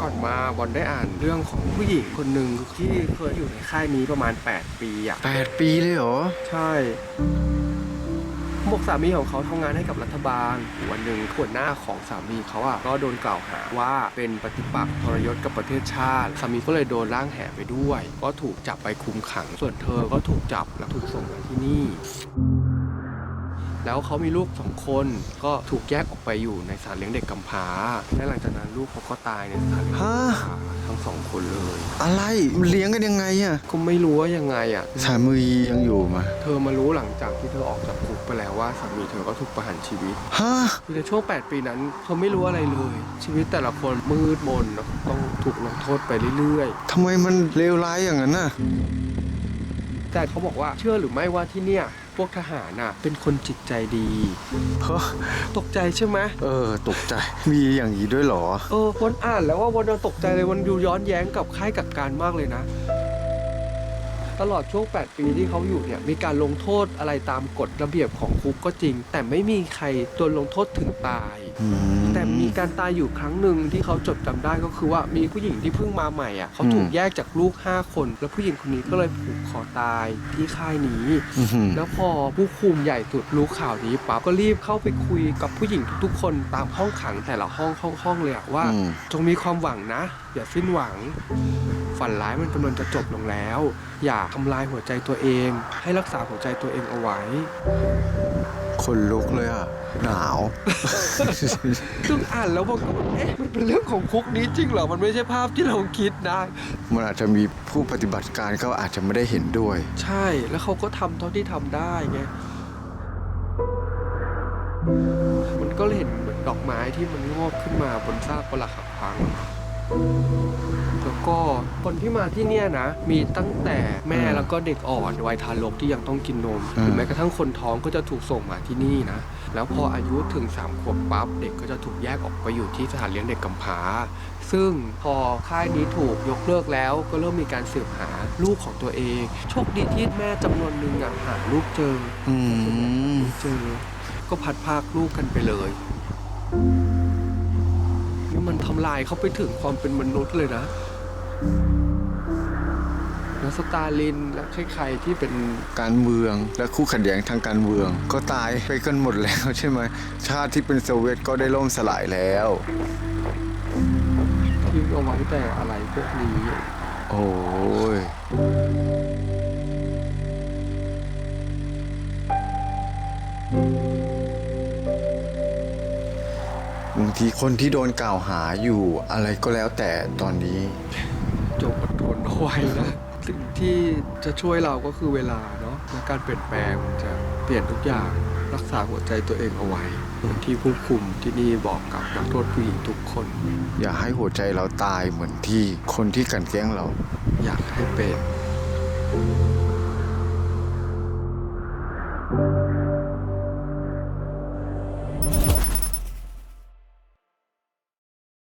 ก่อนมาบอลได้อ่านเรื่องของผู้หญิงคนหนึ่งที่เคยอยู่ในค่ายนี้ประมาณ 8 ปีอะแปดปีเลยเหรอ ใช่บอกสามีของเขาทำงานให้กับรัฐบาล วันหนึ่งหัวหน้าของสามีเขาอะก็โดนกล่าวหาว่าเป็นปฏิปักษ์ทรยศกับประเทศชาติ สามีก็เลยโดนล่างแห่ไปด้วย ก็ถูกจับไปคุมขัง ส่วนเธอก็ถูกจับและถูกส่งมาที่นี่ แล้วเขามีลูกสองคนก็ถูกแยกออกไปอยู่ในสถานเลี้ยงเด็กกำพร้าและหลังจากนั้นลูกเขาก็ตายในสถานเลี้ยงเด็กกำพร้าทั้งสองคนเลย อะไรเลี้ยงกันยังไงอะก็ไม่รู้ว่ายังไงอะ สามียังอยู่มาเธอมารู้หลังจากที่เธอออกจากคุกไปแล้วว่าสามีเธอก็ถูกประหารชีวิตฮะในช่วง 8 ปีนั้นเธอไม่รู้อะไรเลย ชีวิตแต่ละคนมืดมนแล้วต้องถูกลงโทษไปเรื่อยทำไมมันเลวร้ายอย่างนั้นน่ะ ๆ แต่เขาบอกว่าเชื่อหรือไม่ว่าที่เนี่ยพ วกทหารน่ะ เป็นคนจิตใจดีเฮ้อตกใจใช่ไหมเออ ตกใจ มีอย่างนี้ด้วยเหรอ เออวันอ่านแล้วว่าวันเราตกใจเลยวันดูย้อนแย้งกับค่ายกับการมากเลยนะ ตลอดช่วง 8 ปีที่เขาอยู่เนี่ยมีการลงโทษอะไรตามกฎระเบียบของคุกก็จริง แต่ไม่มีใครโดนลงโทษถึงตายอืมแต่มีการตายอยู่ครั้งหนึ่งที่เขาจดจำได้ก็คือว่ามีผู้หญิงที่เพิ่งมาใหม่อะเขาถูกอืมแยกจากลูก 5 คน แล้วผู้หญิงคนนี้ก็เลยผูกคอตายที่ค่ายนี้อื้อหือแล้วพอผู้คุมใหญ่สุดรู้ข่าวนี้ปั๊บก็รีบเข้าไปคุยกับผู้หญิงทุกๆคนตามห้องขังแต่ละห้องห้องห้องเลยอะว่าอืมจงมีความหวังนะอย่าสิ้นหวัง ฝันร้ายมันกำลังจะจบลงแล้ว อย่าทำลายหัวใจตัวเอง ให้รักษาหัวใจตัวเองเอาไว้ คนลุกเลยอะ หนาว ซึ่งอ่านแล้วมันก็แบบเอ๊ะมันเป็นเรื่องของคุกนี้จริงเหรอ มันไม่ใช่ภาพที่เราคิดนะ มันอาจจะมีผู้ปฏิบัติการเขาอาจจะไม่ได้เห็นด้วย ใช่แล้วเขาก็ทำเท่าที่ทำได้ไงมันก็เลยเห็นเหมือนดอกไม้ที่มันงอกขึ้นมาบนซากปรักหักพัง แล้วก็คนที่มาที่เนี่ยนะ มีตั้งแต่แม่อืมแล้วก็เด็กอ่อนวัยทารกที่ยังต้องกินนมอืมหรือแม้กระทั่งคนท้องก็จะถูกส่งมาที่นี่นะ แล้วพออายุถึง3ขวบปั๊บเด็กก็จะถูกแยกออกไปอยู่ที่สถานเลี้ยงเด็กกำพร้าซึ่งพอค่ายนี้ถูกยกเลิกแล้ว ก็เริ่มมีการสืบหาลูกของตัวเอง โชคดีที่แม่จำนวนหนึ่งอะหาลูกเจออืมไม่เจอ ก็พัดพรากลูกกันไปเลยนี่มันทำลายเขาไปถึงความเป็นมนุษย์เลยนะ แล้วสตาลินและใครๆที่เป็นการเมือง และคู่ขัดแย้งทางการเมือง ก็ตายไปกันหมดแล้วใช่ไหมชาติที่เป็นโซเวียตก็ได้ล่มสลายแล้วทิ้งเอาไว้แต่อะไรพวกนี้ โอ้ยบางทีคนที่โดนกล่าวหาอยู่อะไรก็แล้วแต่ตอนนี้ ไว้นะ สิ่งที่จะช่วยเราก็คือเวลาเนาะและการเปลี่ยนแปลงมันจะเปลี่ยนทุกอย่างรักษาหัวใจตัวเองเอาไว้เหมือนที่ผู้คุมที่นี่บอกกับนักโทษผู้หญิงทุกคน อย่าให้หัวใจเราตายเหมือนที่คนที่กลันแกล้งเรา อยากให้เป็น